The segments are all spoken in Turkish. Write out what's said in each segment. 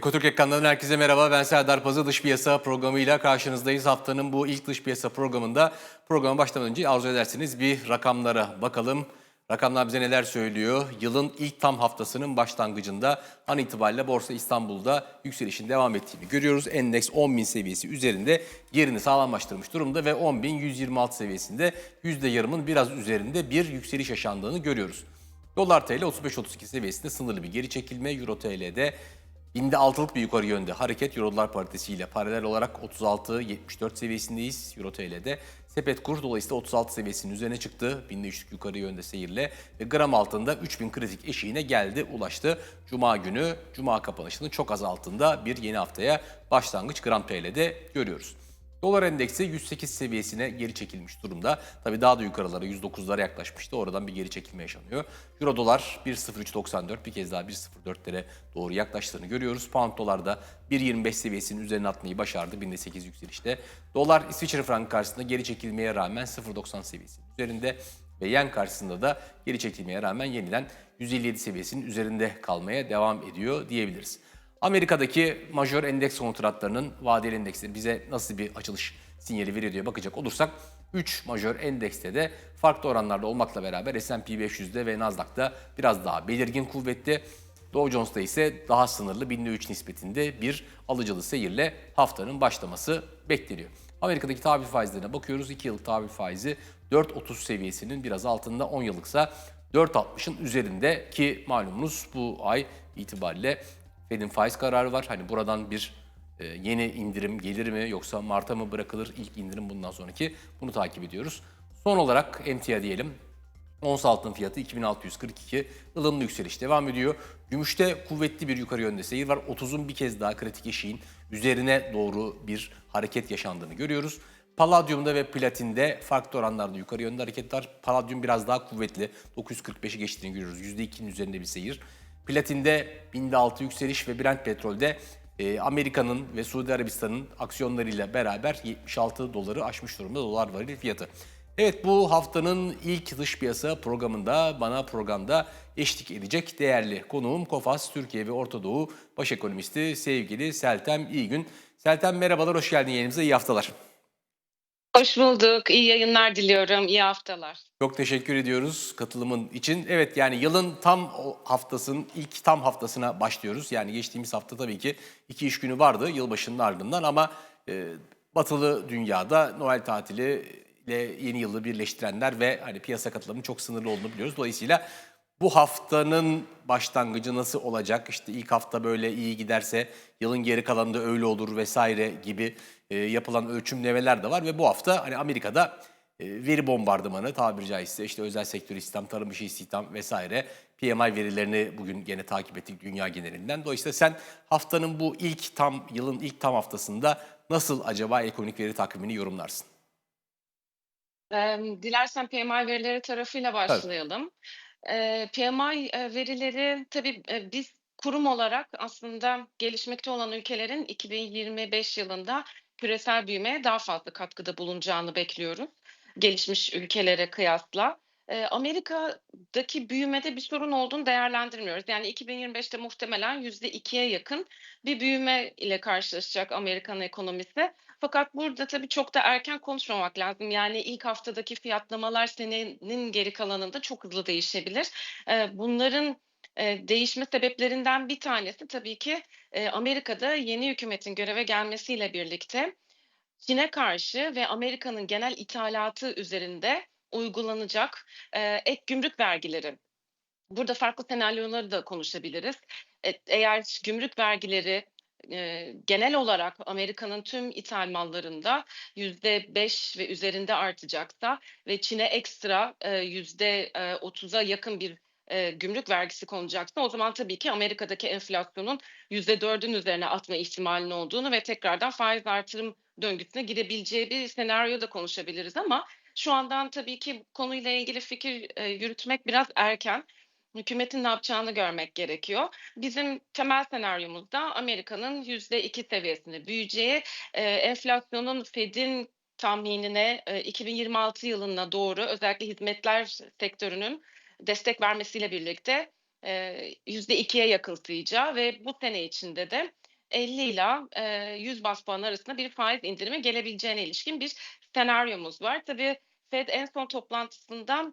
Ekotürk ekranlarından herkese merhaba. Ben Serdar Pazı dış piyasa programıyla karşınızdayız. Haftanın bu ilk dış piyasa programında programa başlamadan önce arzu ederseniz bir rakamlara bakalım. Rakamlar bize neler söylüyor? Yılın ilk tam haftasının başlangıcında an itibariyle Borsa İstanbul'da yükselişin devam ettiğini görüyoruz. Endeks 10.000 seviyesi üzerinde yerini sağlamlaştırmış durumda ve 10.126 seviyesinde yüzde yarımın biraz üzerinde bir yükseliş yaşandığını görüyoruz. Dolar TL 35.32 seviyesinde sınırlı bir geri çekilme. Euro TL'de binde altılık bir yukarı yönde hareket Euro dolar paritesiyle paralel olarak 36.74 seviyesindeyiz Euro TL'de. Sepet kur dolayısıyla 36 seviyesinin üzerine çıktı. Binde üçlük yukarı yönde seyirle ve gram altında 3000 kritik eşiğine geldi ulaştı. Cuma günü Cuma kapanışının çok az altında bir yeni haftaya başlangıç gram TL'de görüyoruz. Dolar endeksi 108 seviyesine geri çekilmiş durumda. Tabii daha da yukarılara 109'lara yaklaşmıştı. Oradan bir geri çekilme yaşanıyor. Euro dolar 1.0394 bir kez daha 1.04'lere doğru yaklaştığını görüyoruz. Pound dolar da 1.25 seviyesinin üzerine atmayı başardı. Binde 8 yükselişte. Dolar İsviçre frankı karşısında geri çekilmeye rağmen 0.90 seviyesinin üzerinde ve yen karşısında da geri çekilmeye rağmen yeniden 157 seviyesinin üzerinde kalmaya devam ediyor diyebiliriz. Amerika'daki majör endeks kontratlarının vadeli endeksleri bize nasıl bir açılış sinyali veriyor diye bakacak olursak 3 majör endekste de farklı oranlarda olmakla beraber S&P 500'de ve Nasdaq'ta biraz daha belirgin kuvvetli. Dow Jones'ta ise daha sınırlı binde 3 nispetinde bir alıcılı seyirle haftanın başlaması bekleniyor. Amerika'daki tahvil faizlerine bakıyoruz. 2 yıllık tahvil faizi 4.30 seviyesinin biraz altında, 10 yıllıksa 4.60'ın üzerinde ki malumunuz bu ay itibariyle Fed'in faiz kararı var. Hani buradan bir e, yeni indirim gelir mi yoksa Mart'a mı bırakılır ilk indirim bundan sonraki bunu takip ediyoruz. Son olarak emtia diyelim. Ons altın fiyatı 2642 ılımlı yükseliş devam ediyor. Gümüşte kuvvetli bir yukarı yönde seyir var. 30'un bir kez daha kritik eşiğin üzerine doğru bir hareket yaşandığını görüyoruz. Palladium'da ve platinde farklı oranlarda yukarı yönde hareket var. Palladium biraz daha kuvvetli. 945'i geçtiğini görüyoruz. %2'nin üzerinde bir seyir. Platinde binde altı yükseliş ve Brent petrolde e, Amerika'nın ve Suudi Arabistan'ın aksiyonlarıyla beraber 76 doları aşmış durumda dolar varil fiyatı. Evet bu haftanın ilk dış piyasa programında bana programda eşlik edecek değerli konuğum Kofas Türkiye ve Orta Doğu baş ekonomisti sevgili Seltem İyigün. Seltem merhabalar hoş geldin yayınımıza iyi haftalar. Hoş bulduk. İyi yayınlar diliyorum. İyi haftalar. Çok teşekkür ediyoruz katılımın için. Evet yani yılın tam haftasının ilk tam haftasına başlıyoruz. Yani geçtiğimiz hafta tabii ki iki iş günü vardı yılbaşının ardından ama e, batılı dünyada Noel tatili ile yeni yılı birleştirenler ve hani piyasa katılımının çok sınırlı olduğunu biliyoruz. Dolayısıyla bu haftanın başlangıcı nasıl olacak? İşte ilk hafta böyle iyi giderse yılın geri kalanında öyle olur vesaire gibi e, yapılan ölçümlemeler de var ve bu hafta hani Amerika'da e, veri bombardımanı tabiri caizse işte özel sektör istihdam, tarım işi istihdam vesaire PMI verilerini bugün gene takip ettik dünya genelinden. Dolayısıyla sen haftanın bu ilk tam yılın ilk tam haftasında nasıl acaba ekonomik veri takvimini yorumlarsın? Emm, dilersen PMI verileri tarafıyla başlayalım. PMI, verileri tabii, biz kurum olarak aslında gelişmekte olan ülkelerin 2025 yılında küresel büyümeye daha fazla katkıda bulunacağını bekliyoruz, gelişmiş ülkelere kıyasla. Amerika'daki büyümede bir sorun olduğunu değerlendirmiyoruz. Yani 2025'te muhtemelen %2'ye yakın bir büyüme ile karşılaşacak Amerikan ekonomisi. Fakat burada tabii çok da erken konuşmamak lazım. Yani ilk haftadaki fiyatlamalar senenin geri kalanında çok hızlı değişebilir. Bunların, değişme sebeplerinden bir tanesi tabii ki, Amerika'da yeni hükümetin göreve gelmesiyle birlikte Çin'e karşı ve Amerika'nın genel ithalatı üzerinde uygulanacak, ek gümrük vergileri. Burada farklı senaryoları da konuşabiliriz. E eğer gümrük vergileri, genel olarak Amerika'nın tüm ithal mallarında %5 ve üzerinde artacaksa ve Çin'e ekstra, yüzde, %30'a yakın bir, gümrük vergisi konacaksa o zaman tabii ki Amerika'daki enflasyonun %4'ün üzerine atma ihtimalinin olduğunu ve tekrardan faiz artırım döngüsüne girebileceği bir senaryo da konuşabiliriz ama şu andan tabii ki konuyla ilgili fikir, yürütmek biraz erken. Hükümetin ne yapacağını görmek gerekiyor. Bizim temel senaryomuzda Amerika'nın %2 seviyesinde büyüyeceği, eee, enflasyonun Fed'in tahminine, eee, 2026 yılına doğru özellikle hizmetler sektörünün destek vermesiyle birlikte, eee, %2'ye yakınsayacağı ve bu sene içinde de 50 ila, eee, 100 baz puan arasında bir faiz indirimi gelebileceğine ilişkin bir senaryomuz var. Tabii FED en son toplantısında,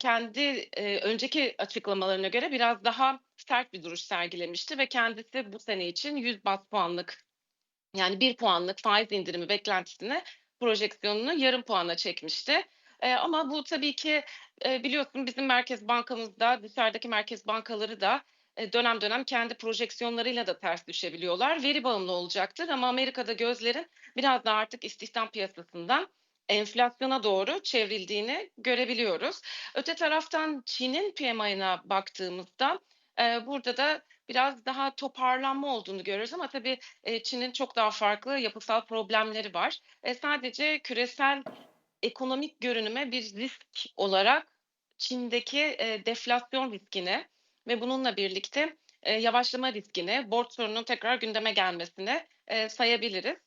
kendi, önceki açıklamalarına göre biraz daha sert bir duruş sergilemişti ve kendisi bu sene için 100 baz puanlık, yani 1 puanlık faiz indirimi beklentisini, projeksiyonunu yarım puana çekmişti. Eee, ama bu tabii ki, eee, biliyorsun bizim merkez bankamız da dışarıdaki merkez bankaları da, eee, dönem dönem kendi projeksiyonlarıyla da ters düşebiliyorlar. Veri bağımlı olacaktır ama Amerika'da gözlerin biraz daha artık istihdam piyasasından enflasyona doğru çevrildiğini görebiliyoruz. Öte taraftan Çin'in PMI'ına baktığımızda, eee, burada da biraz daha toparlanma olduğunu görüyoruz ama tabii, eee, Çin'in çok daha farklı yapısal problemleri var. Eee, sadece küresel ekonomik görünüme bir risk olarak Çin'deki, eee, deflasyon riskini ve bununla birlikte, eee, yavaşlama riskini, borç sorununun tekrar gündeme gelmesini, eee, sayabiliriz.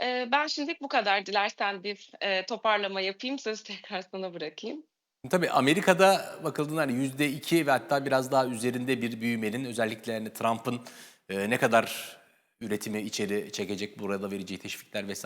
Eee, ben şimdilik bu kadar. Dilersen bir, eee, toparlama yapayım, sözü tekrar sana bırakayım. Tabii Amerika'da bakıldığında, hani, %2 ve hatta biraz daha üzerinde bir büyümenin özellikle, hani, Trump'ın, eee, ne kadar üretimi içeri çekecek, burada vereceği teşvikler vs.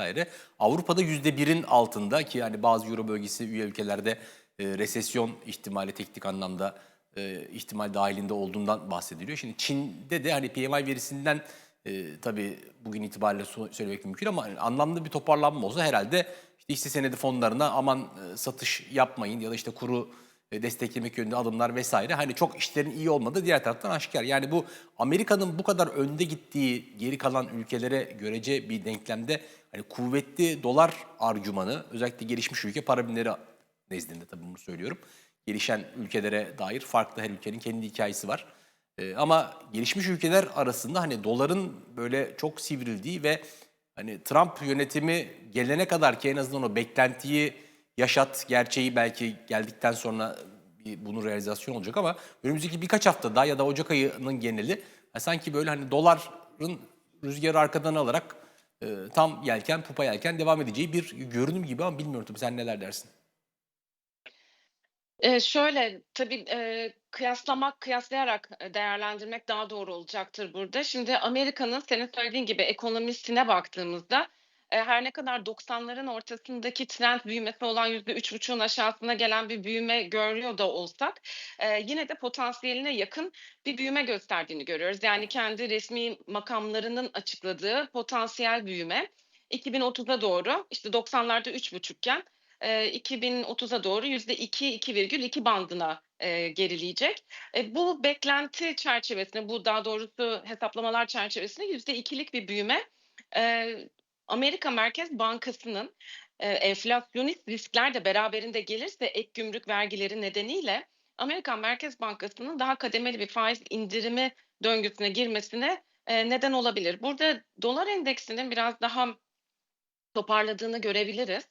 Avrupa'da %1'in altında ki, hani, bazı Euro bölgesi üye ülkelerde, eee, resesyon ihtimali teknik anlamda, eee, ihtimal dâhilinde olduğundan bahsediliyor. Şimdi Çin'de de, hani, PMI verisinden, eee, tabii bugün itibariyle söylemek mümkün ama, hani, anlamlı bir toparlanma olsa herhâlde, işte, hisse senedi fonlarına aman, eee, satış yapmayın ya da, işte, kuru, desteklemek yönünde adımlar vs. hani, çok işlerin iyi olmadığı diğer taraftan aşikâr. Yani bu Amerika'nın bu kadar önde gittiği geri kalan ülkelere görece bir denklemde, hani, kuvvetli dolar argümanı özellikle gelişmiş ülke para birimleri nezdinde tabii bunu söylüyorum. Gelişen ülkelere dair farklı her ülkenin kendi hikâyesi var. Eee, ama gelişmiş ülkeler arasında, hani, doların böyle çok sivrildiği ve, hani, Trump yönetimi gelene kadar ki en azından o beklentiyi yaşat, gerçeği belki geldikten sonra bunun realizasyonu olacak ama önümüzdeki birkaç hafta daha ya da ocak ayının geneli, sanki böyle, hani, doların rüzgârı arkadan alarak, eee, tam yelken, pupa yelken devam edeceği bir görünüm gibi ama bilmiyorum tabii sen neler dersin? Eee, şöyle, tabii, eee, kıyaslamak, kıyaslayarak, değerlendirmek daha doğru olacaktır burada. Şimdi Amerika'nın senin söylediğin gibi ekonomisine baktığımızda, eee, her ne kadar 90'ların ortasındaki trend büyümesi olan %3,5'un aşağısına gelen bir büyüme görüyor da olsak, eee, yine de potansiyeline yakın bir büyüme gösterdiğini görüyoruz. Yani kendi resmî makamlarının açıkladığı potansiyel büyüme 2030'a doğru, işte, 90'larda 3,5'ken, eee, 2030'a doğru %2-2,2 bandına, gerileyecek. E, bu beklenti çerçevesinde, bu daha doğrusu hesaplamalar çerçevesinde %2'lik bir büyüme, Amerika Merkez Bankası'nın, eee, enflasyonist riskler de beraberinde gelirse ek gümrük vergileri nedeniyle Amerikan Merkez Bankası'nın daha kademeli bir faiz indirimi döngüsüne girmesine, neden olabilir. Burada dolar endeksinin biraz daha toparladığını görebiliriz.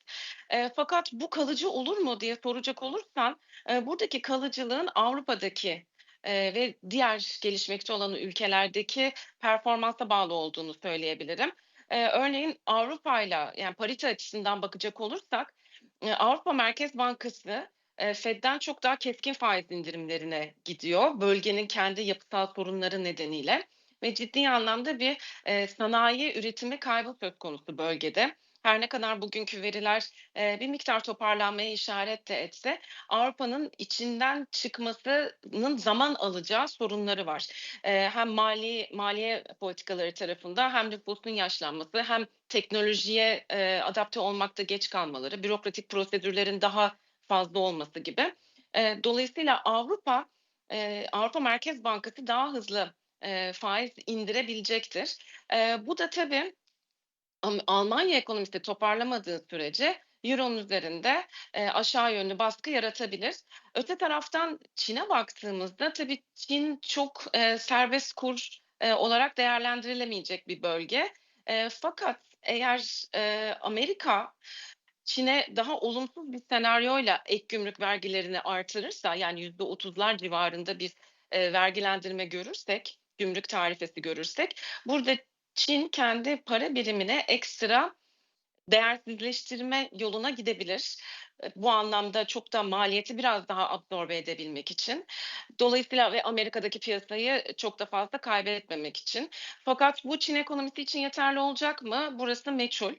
Eee, fakat bu kalıcı olur mu diye soracak olursan, eee, buradaki kalıcılığın Avrupa'daki, eee, ve diğer gelişmekte olan ülkelerdeki performansa bağlı olduğunu söyleyebilirim. Eee, örneğin Avrupa'yla, yani parite açısından bakacak olursak, eee, Avrupa Merkez Bankası, eee, FED'den çok daha keskin faiz indirimlerine gidiyor, bölgenin kendi yapısal sorunları nedeniyle ve ciddi anlamda bir, eee, sanayi üretimi kaybı söz konusu bölgede. Her ne kadar bugünkü veriler, eee, bir miktar toparlanmaya işaret de etse Avrupa'nın içinden çıkmasının zaman alacağı sorunları var. Eee, hem mali maliye politikaları tarafında hem nüfusun yaşlanması hem teknolojiye, eee, adapte olmakta geç kalmaları, bürokratik prosedürlerin daha fazla olması gibi. Eee, dolayısıyla Avrupa, eee, Avrupa Merkez Bankası daha hızlı, eee, faiz indirebilecektir. Eee, bu da tabii Almanya ekonomisi toparlamadığı sürece Euro'nun üzerinde, eee, aşağı yönlü baskı yaratabilir. Öte taraftan Çin'e baktığımızda tabii Çin çok, eee, serbest kur, eee, olarak değerlendirilemeyecek bir bölge. Eee, fakat eğer, eee, Amerika Çin'e daha olumsuz bir senaryoyla ek gümrük vergilerini artırırsa, yani %30'lar civarında bir, eee, vergilendirme görürsek, gümrük tarifesi görürsek, burada Çin kendi para birimine ekstra değersizleştirme yoluna gidebilir. Eee, bu anlamda çok da maliyeti biraz daha absorbe edebilmek için. Dolayısıyla ve Amerika'daki piyasayı çok da fazla kaybetmemek için. Fakat bu Çin ekonomisi için yeterli olacak mı? Burası meçhul.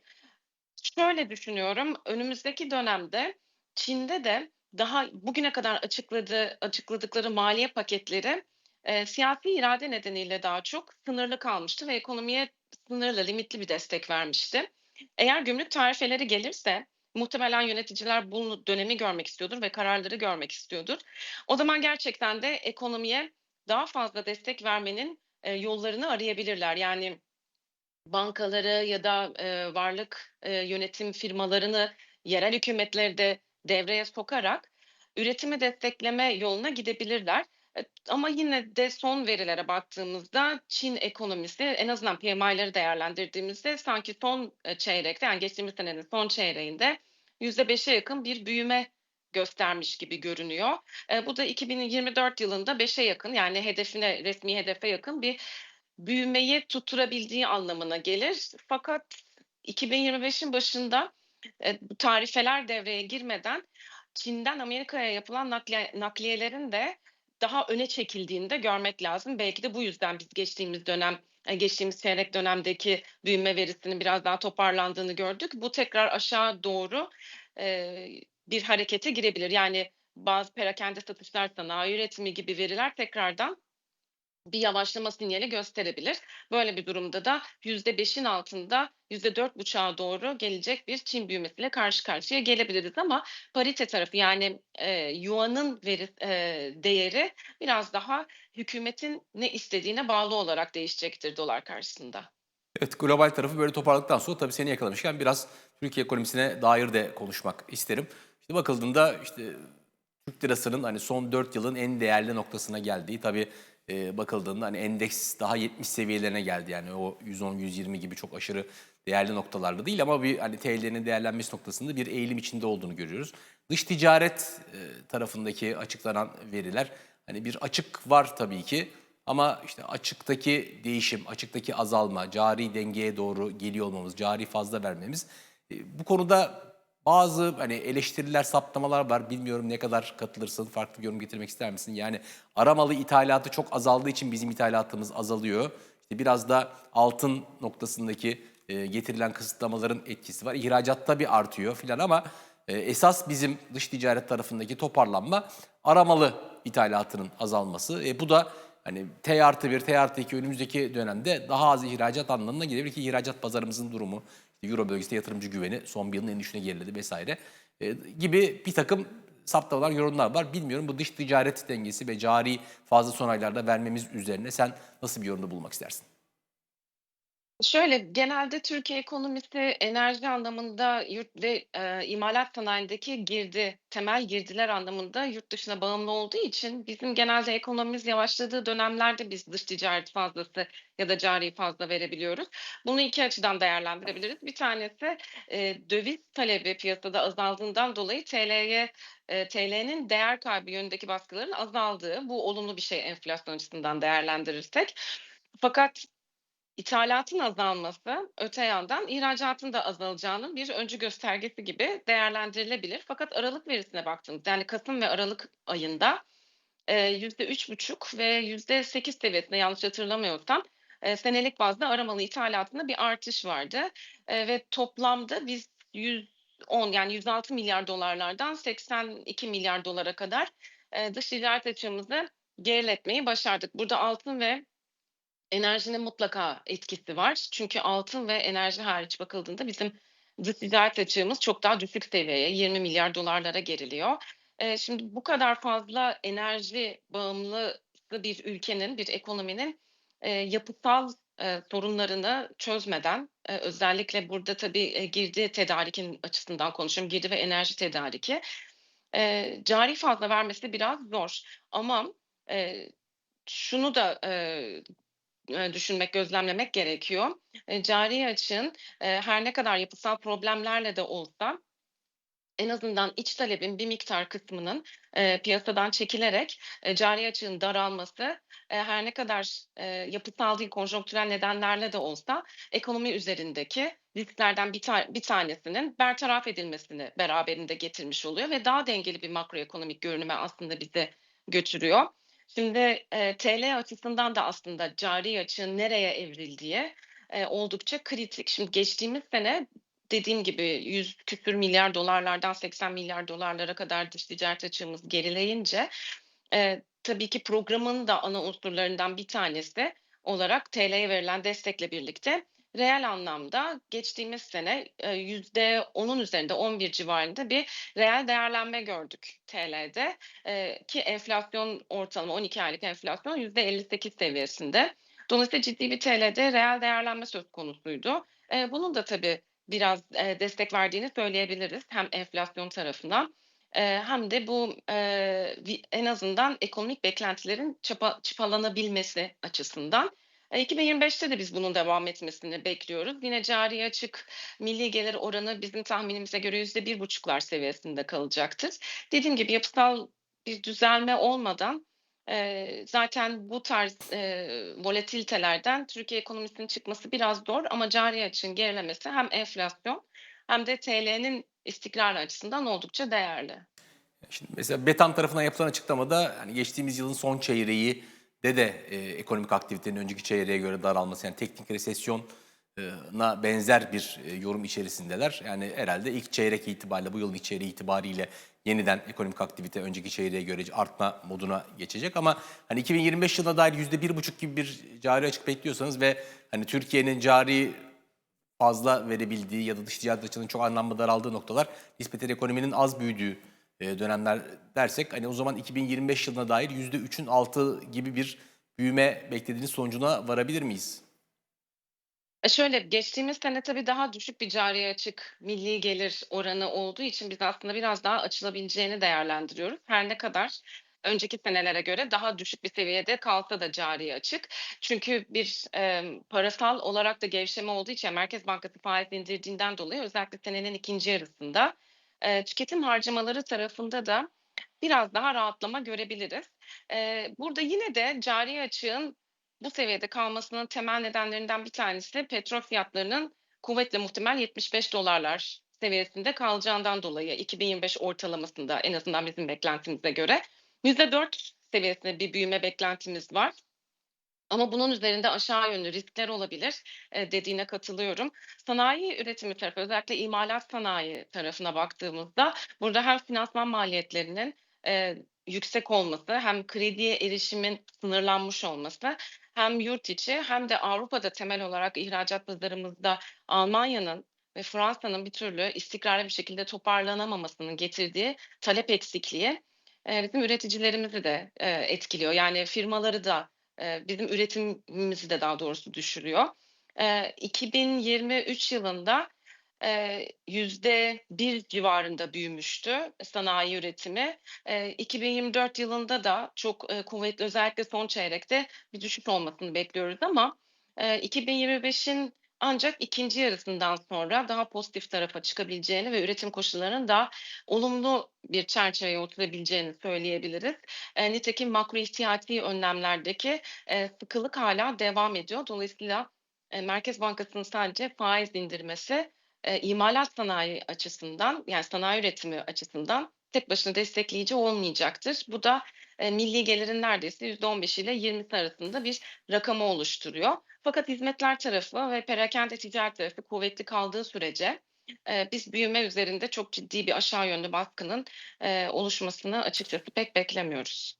Şöyle düşünüyorum, önümüzdeki dönemde Çin'de de daha bugüne kadar açıkladığı açıkladıkları maliye paketleri, eee, siyasi irade nedeniyle daha çok sınırlı kalmıştı ve ekonomiye sınırlı, limitli bir destek vermişti. Eğer gümrük tarifeleri gelirse muhtemelen yöneticiler bu dönemi görmek istiyordur ve kararları görmek istiyordur. O zaman gerçekten de ekonomiye daha fazla destek vermenin, eee, yollarını arayabilirler. Yani bankaları ya da, eee, varlık, eee, yönetim firmalarını, yerel hükümetleri de devreye sokarak üretimi destekleme yoluna gidebilirler. Ama yine de son verilere baktığımızda Çin ekonomisi en azından PMI'ları değerlendirdiğimizde sanki son, çeyrekte yani geçtiğimiz senenin son çeyreğinde %5'e yakın bir büyüme göstermiş gibi görünüyor. Bu da 2024 yılında 5'e yakın yani hedefine, resmî hedefe yakın bir büyümeyi tutturabildiği anlamına gelir. Fakat 2025'in başında, tarifeler devreye girmeden Çin'den Amerika'ya yapılan nakliye nakliyelerin de daha öne çekildiğini de görmek lazım. Belki de bu yüzden biz geçtiğimiz dönem, eee, geçtiğimiz çeyrek dönemdeki büyüme verisinin biraz daha toparlandığını gördük. Bu tekrar aşağı doğru, eee, bir harekete girebilir. Yani bazı perakende satışlar, sanayi üretimi gibi veriler tekrardan bir yavaşlama sinyali gösterebilir. Böyle bir durumda da %5'in altında %4,5'a doğru gelecek bir Çin büyümesiyle karşı karşıya gelebiliriz ama parite tarafı yani, eee, yuanın veri eee, değeri biraz daha hükümetin ne istediğine bağlı olarak değişecektir dolar karşısında. Evet, global tarafı böyle toparladıktan sonra tabii seni yakalamışken biraz Türkiye ekonomisine dair de konuşmak isterim. İşte bakıldığında işte Türk lirasının hani son 4 yılın en değerli noktasına geldiği tabii e, bakıldığında hani endeks daha 70 seviyelerine geldi. Yani o 110-120 gibi çok aşırı değerli noktalarda değil ama bir hani TL'nin değerlenmesi noktasında bir eğilim içinde olduğunu görüyoruz. Dış ticaret e, tarafındaki açıklanan veriler hani bir açık var tabii ki ama işte açıktaki değişim, açıktaki azalma, cari dengeye doğru geliyor olmamız, cari fazla vermemiz e, bu konuda bazı hani eleştiriler, saptamalar var. Bilmiyorum ne kadar katılırsın, farklı bir yorum getirmek ister misin? Yani aramalı ithalatı çok azaldığı için bizim ithalatımız azalıyor. İşte biraz da altın noktasındaki e, getirilen kısıtlamaların etkisi var. İhracatta bir artıyor filan ama e, esas bizim dış ticaret tarafındaki toparlanma aramalı ithalatının azalması. E, bu da hani T artı 1, T artı 2 önümüzdeki dönemde daha az ihracat anlamına gelebilir ki ihracat pazarımızın durumu, Euro bölgesinde yatırımcı güveni son bir yılın en düşüğüne geriledi vesaire e, gibi bir takım saptamalar, yorumlar var. Bilmiyorum bu dış ticaret dengesi ve cari fazla son aylarda vermemiz üzerine sen nasıl bir yorumda bulmak istersin? Şöyle, genelde Türkiye ekonomisi enerji anlamında yurt ve, eee, imalat sanayindeki girdi, temel girdiler anlamında yurt dışına bağımlı olduğu için bizim genelde ekonomimiz yavaşladığı dönemlerde biz dış ticaret fazlası ya da cari fazla verebiliyoruz. Bunu 2 açıdan değerlendirebiliriz. Bir tanesi, eee, döviz talebi piyasada azaldığından dolayı TL'ye, eee, TL'nin değer kaybı yönündeki baskıların azaldığı. Bu olumlu bir şey enflasyon açısından değerlendirirsek. Fakat İthalatın azalması, öte yandan ihracatın da azalacağının bir öncü göstergesi gibi değerlendirilebilir. Fakat aralık verisine baktığımızda, yani kasım ve aralık ayında, eee, %3,5 ve %8 seviyesinde yanlış hatırlamıyorsam, eee, senelik bazda aramalı ithalatında bir artış vardı. Eee, ve toplamda biz 110 yani $106.000.000'lardan $82.000.000.000'a kadar, eee, dış ticaret açığımızı geriletmeyi başardık. Burada altın ve Enerjinin mutlaka etkisi var. Çünkü altın ve enerji hariç bakıldığında bizim dış ticaret açığımız çok daha düşük seviyeye, $20.000.000.000'lara geriliyor. Eee, şimdi bu kadar fazla enerji bağımlısı bir ülkenin, bir ekonominin, eee, yapısal, eee, sorunlarını çözmeden, eee, özellikle burada tabii, eee, girdi tedarikin açısından konuşuyorum, girdi ve enerji tedariki, eee, cari fazla vermesi biraz zor. Ama, eee, şunu da, Eee, düşünmek, gözlemlemek gerekiyor. Eee, cari açığın, eee, her ne kadar yapısal problemlerle de olsa en azından iç talebin bir miktar kısmının, piyasadan çekilerek, cari açığın daralması, her ne kadar, yapısal değil, konjonktürel nedenlerle de olsa ekonomi üzerindeki risklerden bir ta bir tanesinin bertaraf edilmesini beraberinde getirmiş oluyor ve daha dengeli bir makroekonomik görünüme aslında bizi götürüyor. Şimdi, eee, TL açısından da aslında cari açığın nereye evrildiği, eee, oldukça kritik. Şimdi geçtiğimiz sene dediğim gibi 100 küsur milyar dolarlardan 80 milyar dolarlara kadar dış ticaret açığımız gerileyince, eee, tabii ki programın da ana unsurlarından bir tanesi olarak TL'ye verilen destekle birlikte reel anlamda geçtiğimiz sene, eee, %10'un üzerinde 11 civarında bir reel değerlenme gördük TL'de. Eee, ki enflasyon ortalama 12 aylık enflasyon %58 seviyesinde. Dolayısıyla ciddi bir TL'de reel değerlenme söz konusuydu. Eee, bunun da tabii biraz, destek verdiğini söyleyebiliriz hem enflasyon tarafına, eee, hem de bu, en azından ekonomik beklentilerin çapa çıpalanabilmesi açısından. Eee, 2025'te de biz bunun devam etmesini bekliyoruz. Yine cari açık, milli gelir oranı bizim tahminimize göre %1,5'lar seviyesinde kalacaktır. Dediğim gibi yapısal bir düzelme olmadan, eee, zaten bu tarz, eee, volatilitelerden Türkiye ekonomisinin çıkması biraz zor ama cari açığın gerilemesi hem enflasyon hem de TL'nin istikrarı açısından oldukça değerli. Şimdi mesela Betam tarafından yapılan açıklamada hani geçtiğimiz yılın son çeyreği de de e, ekonomik aktivitenin önceki çeyreğe göre daralması yani teknik resesyona benzer bir e, yorum içerisindeler. Yani herhalde ilk çeyrek itibariyle bu yılın ilk çeyreği itibariyle yeniden ekonomik aktivite önceki çeyreğe göre artma moduna geçecek ama hani 2025 yılına dair %1,5 gibi bir cari açık bekliyorsanız ve hani Türkiye'nin cari fazla verebildiği ya da dış ticaret açığının çok anlamlı daraldığı noktalar nispeten ekonominin az büyüdüğü e, dönemler dersek hani o zaman 2025 yılına dair %3'ün altı gibi bir büyüme beklediğiniz sonucuna varabilir miyiz? E, şöyle, geçtiğimiz sene tabii daha düşük bir cari açık milli gelir oranı olduğu için biz aslında biraz daha açılabileceğini değerlendiriyoruz. Her ne kadar önceki senelere göre daha düşük bir seviyede kalsa da cari açık. Çünkü bir, emm, parasal olarak da gevşeme olduğu için Merkez Bankası faiz indirdiğinden dolayı özellikle senenin 2'nci yarısında, tüketim harcamaları tarafında da biraz daha rahatlama görebiliriz. Burada yine de cari açığın bu seviyede kalmasının temel nedenlerinden bir tanesi petrol fiyatlarının kuvvetle muhtemel $75 seviyesinde kalacağından dolayı 2025 ortalamasında en azından bizim beklentimize göre %4 seviyesinde bir büyüme beklentimiz var. Ama bunun üzerinde aşağı yönlü riskler olabilir, eee, dediğine katılıyorum. Sanayi üretimi tarafı, özellikle imalat sanayi tarafına baktığımızda burada hem finansman maliyetlerinin, eee, yüksek olması hem krediye erişimin sınırlanmış olması hem yurt içi hem de Avrupa'da temel olarak ihracat pazarımızda Almanya'nın ve Fransa'nın bir türlü istikrarlı bir şekilde toparlanamamasının getirdiği talep eksikliği, eee, bizim üreticilerimizi de, eee, etkiliyor. Yani firmaları da, eee, bizim üretimimizi de daha doğrusu düşürüyor. Eee, 2023 yılında, eee, %1 civarında büyümüştü sanayi üretimi. Eee, 2024 yılında da çok, kuvvetli özellikle son çeyrekte bir düşüş olmasını bekliyoruz ama, eee, 2025'in ancak 2'nci yarısından sonra daha pozitif tarafa çıkabileceğini ve üretim koşullarının daha olumlu bir çerçeveye oturabileceğini söyleyebiliriz. Eee, nitekim makro ihtiyati önlemlerdeki, eee, sıkılık hâlâ devam ediyor. Dolayısıyla, eee, Merkez Bankası'nın sadece faiz indirmesi, eee, imalat sanayi açısından, yani sanayi üretimi açısından tek başına destekleyici olmayacaktır. Bu da, eee, milli gelirin neredeyse %15 ile 20'si arasında bir rakamı oluşturuyor. Fakat hizmetler tarafı ve perakende ticaret tarafı kuvvetli kaldığı sürece, eee, biz büyüme üzerinde çok ciddi bir aşağı yönlü baskının, eee, oluşmasını açıkçası pek beklemiyoruz.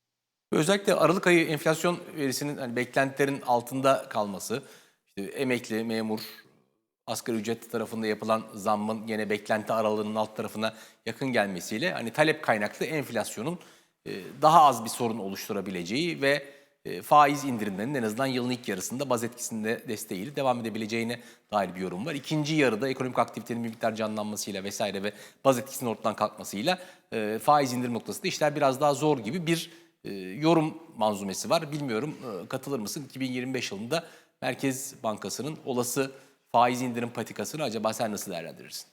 Özellikle aralık ayı enflasyon verisinin hani beklentilerin altında kalması, işte emekli, memur, asgari ücret tarafında yapılan zammın gene beklenti aralığının alt tarafına yakın gelmesiyle hani talep kaynaklı enflasyonun e, daha az bir sorun oluşturabileceği ve e, faiz indirimlerinin en azından yılın ilk yarısında baz etkisinde desteğiyle devam edebileceğine dair bir yorum var. İkinci yarıda ekonomik aktivitenin bir miktar canlanmasıyla vesaire ve baz etkisinin ortadan kalkmasıyla e, faiz indirim noktasında işler biraz daha zor gibi bir e, yorum manzumesi var. Bilmiyorum e, katılır mısın? 2025 yılında Merkez Bankası'nın olası faiz indirim patikasını acaba sen nasıl değerlendirirsin?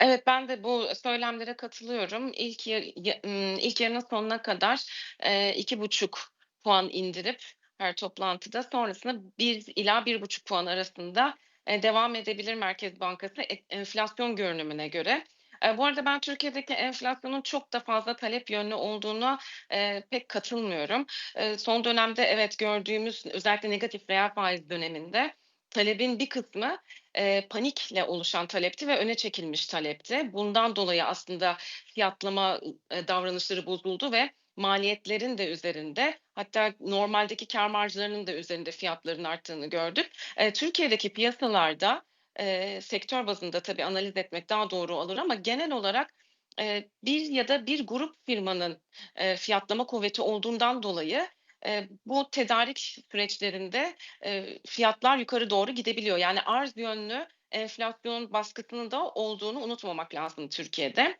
Evet, ben de bu söylemlere katılıyorum. İlk ya ya ımm, ilk yarının sonuna kadar, eee, 2,5 puan indirip her toplantıda sonrasında 1 ila 1,5 puan arasında, eee, devam edebilir Merkez Bankası e enflasyon görünümüne göre. Eee, bu arada ben Türkiye'deki enflasyonun çok da fazla talep yönlü olduğuna, eee, pek katılmıyorum. Eee, son dönemde evet gördüğümüz özellikle negatif reel faiz döneminde talebin bir kısmı, eee, panikle oluşan talepti ve öne çekilmiş talepti. Bundan dolayı aslında fiyatlama, eee, davranışları bozuldu ve maliyetlerin de üzerinde hatta normaldeki kâr marjlarının da üzerinde fiyatların arttığını gördük. Eee, Türkiye'deki piyasalarda, eee, sektör bazında tabii analiz etmek daha doğru olur ama genel olarak, eee, bir ya da bir grup firmanın, eee, fiyatlama kuvveti olduğundan dolayı, eee, bu tedarik süreçlerinde, eee, fiyatlar yukarı doğru gidebiliyor. Yani arz yönlü enflasyon baskısının da olduğunu unutmamak lazım Türkiye'de.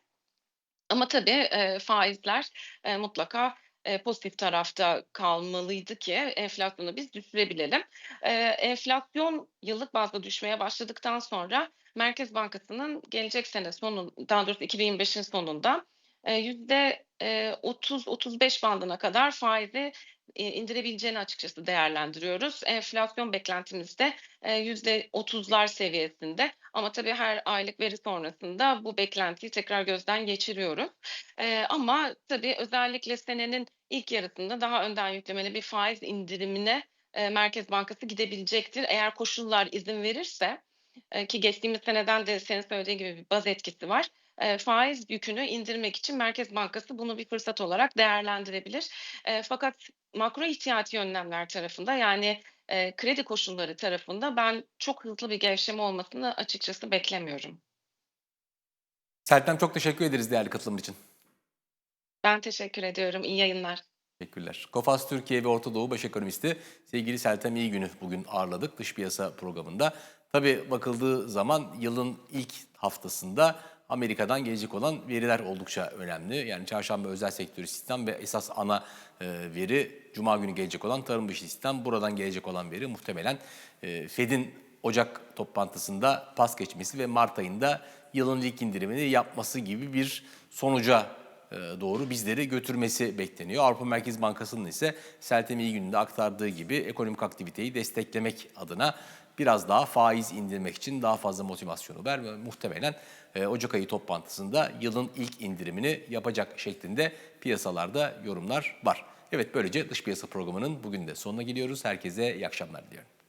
Ama tabii, eee, faizler, eee, mutlaka, pozitif tarafta kalmalıydı ki enflasyonu biz düşürebilelim. Enflasyon yıllık bazda düşmeye başladıktan sonra Merkez Bankası'nın gelecek sene sonun daha doğrusu 2025'in sonunda, yüzde, 30-35 bandına kadar faizi, indirebileceğini açıkçası değerlendiriyoruz. Enflasyon beklentimiz de, eee, %30'lar seviyesinde ama tabii her aylık veri sonrasında bu beklentiyi tekrar gözden geçiriyoruz. Ama tabii özellikle senenin ilk yarısında daha önden yüklemeli bir faiz indirimine, Merkez Bankası gidebilecektir. Eğer koşullar izin verirse, ki geçtiğimiz seneden de senin söylediğin gibi bir baz etkisi var. Eee, faiz yükünü indirmek için Merkez Bankası bunu bir fırsat olarak değerlendirebilir. Eee, fakat makro ihtiyati önlemler tarafında yani, eee, kredi koşulları tarafında ben çok hızlı bir gevşeme olmasını açıkçası beklemiyorum. Seltem çok teşekkür ederiz değerli katılım için. Ben teşekkür ediyorum. İyi yayınlar. Teşekkürler. Kofas Türkiye ve Orta Doğu Baş Ekonomisti sevgili Seltem İyi Günü bugün ağırladık dış piyasa programında. Tabii bakıldığı zaman yılın ilk haftasında Amerika'dan gelecek olan veriler oldukça önemli. Yani çarşamba özel sektör istihdam ve esas ana e, veri Cuma günü gelecek olan tarım dışı istihdam. Buradan gelecek olan veri muhtemelen e, Fed'in Ocak toplantısında pas geçmesi ve Mart ayında yılın ilk indirimini yapması gibi bir sonuca e, doğru bizleri götürmesi bekleniyor. Avrupa Merkez Bankası'nın ise Seltem İyi gününde aktardığı gibi ekonomik aktiviteyi desteklemek adına biraz daha faiz indirmek için daha fazla motivasyonu ver ve muhtemelen e, Ocak ayı toplantısında yılın ilk indirimini yapacak şeklinde piyasalarda yorumlar var. Evet böylece dış piyasa programının bugün de sonuna geliyoruz. Herkese iyi akşamlar diliyorum.